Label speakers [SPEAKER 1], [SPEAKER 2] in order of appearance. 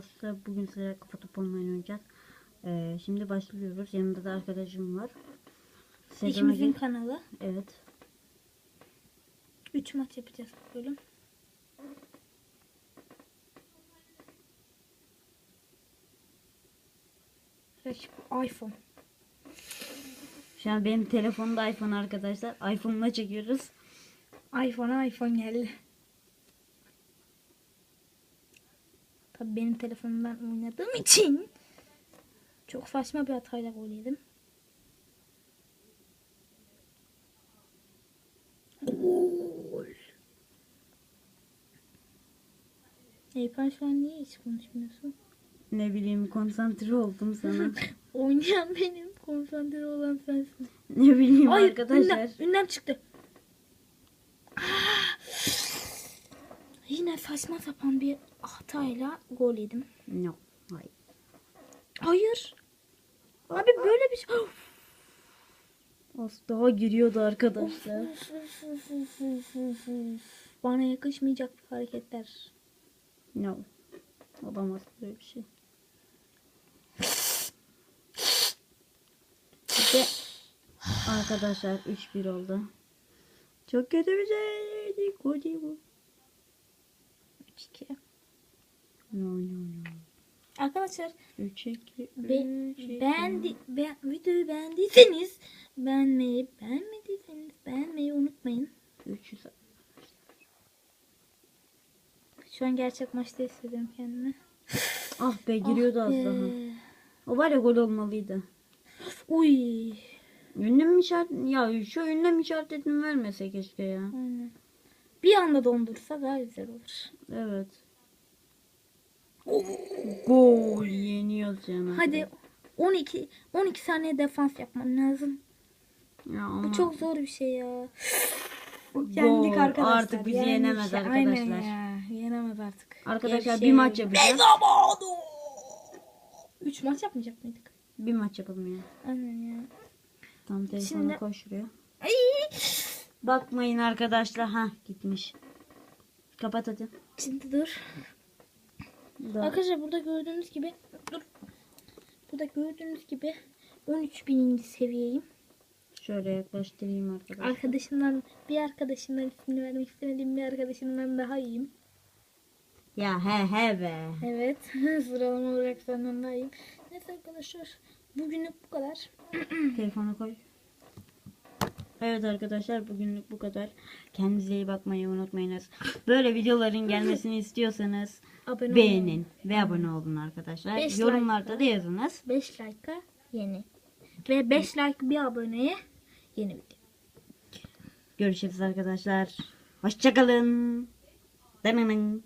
[SPEAKER 1] arkadaşlar bugün size kafa topu oynayacağız. Ee, şimdi başlıyoruz. Yanımda da arkadaşım var.
[SPEAKER 2] İkimizin
[SPEAKER 1] gir-
[SPEAKER 2] kanalı.
[SPEAKER 1] Evet.
[SPEAKER 2] 3 maç yapacağız bu bölüm. Rakip iPhone.
[SPEAKER 1] Şu an benim telefonumda iPhone arkadaşlar. iPhone'la çekiyoruz.
[SPEAKER 2] iPhone iPhone geldi. Tabii benim telefonumdan oynadığım için çok saçma bir hatayla gol yedim. Gol. Eyüpen şu an niye hiç konuşmuyorsun?
[SPEAKER 1] Ne bileyim konsantre oldum sana.
[SPEAKER 2] Oynayan benim, konsantre olan sensin.
[SPEAKER 1] ne bileyim
[SPEAKER 2] Hayır,
[SPEAKER 1] arkadaşlar.
[SPEAKER 2] Ünlem, ünlem çıktı. Yine saçma sapan bir hatayla gol yedim.
[SPEAKER 1] No. Hayır.
[SPEAKER 2] Hayır. Abi böyle bir şey.
[SPEAKER 1] Of daha giriyordu arkadaşlar.
[SPEAKER 2] Bana yakışmayacak hareketler.
[SPEAKER 1] No. Olamaz böyle bir şey. İşte arkadaşlar 3-1 oldu. Çok kötü bir şey. Kocaman.
[SPEAKER 2] 2.
[SPEAKER 1] No, no, no.
[SPEAKER 2] Arkadaşlar
[SPEAKER 1] 3, 2, 3,
[SPEAKER 2] be, 2, beğendi, be, videoyu beğendiyseniz beğenmeyi beğenmediyseniz beğenmeyi unutmayın.
[SPEAKER 1] 300
[SPEAKER 2] Şu an gerçek maçta hissediyorum kendimi.
[SPEAKER 1] ah be ah giriyordu
[SPEAKER 2] ah
[SPEAKER 1] az
[SPEAKER 2] be.
[SPEAKER 1] daha. O var ya gol olmalıydı.
[SPEAKER 2] Uy.
[SPEAKER 1] Ünlem işaret ya şu ünlem işaretini vermese keşke ya.
[SPEAKER 2] Aynen. Bir anda dondursa daha güzel olur.
[SPEAKER 1] Evet. Gol yeniyoruz yani.
[SPEAKER 2] Hadi 12 12 saniye defans yapman lazım.
[SPEAKER 1] Ya
[SPEAKER 2] Bu
[SPEAKER 1] ama
[SPEAKER 2] çok zor bir şey ya.
[SPEAKER 1] Gol. Artık bizi
[SPEAKER 2] Yendik
[SPEAKER 1] yenemez.
[SPEAKER 2] Aynen
[SPEAKER 1] arkadaşlar.
[SPEAKER 2] ya. Yenemez artık.
[SPEAKER 1] Arkadaşlar
[SPEAKER 2] Gevşek.
[SPEAKER 1] bir maç yapacağız.
[SPEAKER 2] 3 maç yapmayacak mıydık?
[SPEAKER 1] Bir maç yapalım ya.
[SPEAKER 2] Aynen ya.
[SPEAKER 1] Tam telefonu
[SPEAKER 2] Şimdi-
[SPEAKER 1] koy şuraya.
[SPEAKER 2] Ay!
[SPEAKER 1] Bakmayın arkadaşlar. Ha gitmiş. Kapat hadi.
[SPEAKER 2] Şimdi dur.
[SPEAKER 1] Daha-
[SPEAKER 2] Arkadaşlar burada gördüğünüz gibi dur. Burada gördüğünüz gibi 13 bininci seviyeyim.
[SPEAKER 1] Şöyle yaklaştırayım arkadaşlar.
[SPEAKER 2] Arkadaşımdan bir arkadaşımdan ismini vermek istemediğim bir arkadaşımdan daha iyiyim.
[SPEAKER 1] Ya he he be.
[SPEAKER 2] Evet. Sıralama olarak senden daha iyiyim. Neyse arkadaşlar. Bugünlük bu kadar.
[SPEAKER 1] Telefonu koy. Evet arkadaşlar bugünlük bu kadar. Kendinize iyi bakmayı unutmayınız. Böyle videoların gelmesini istiyorsanız
[SPEAKER 2] Abone
[SPEAKER 1] beğenin ve abone olun arkadaşlar.
[SPEAKER 2] Beş
[SPEAKER 1] Yorumlarda da yazınız.
[SPEAKER 2] 5 like'a yeni. Ve 5 like bir aboneye yeni video.
[SPEAKER 1] Görüşürüz arkadaşlar. Hoşçakalın. Dananın.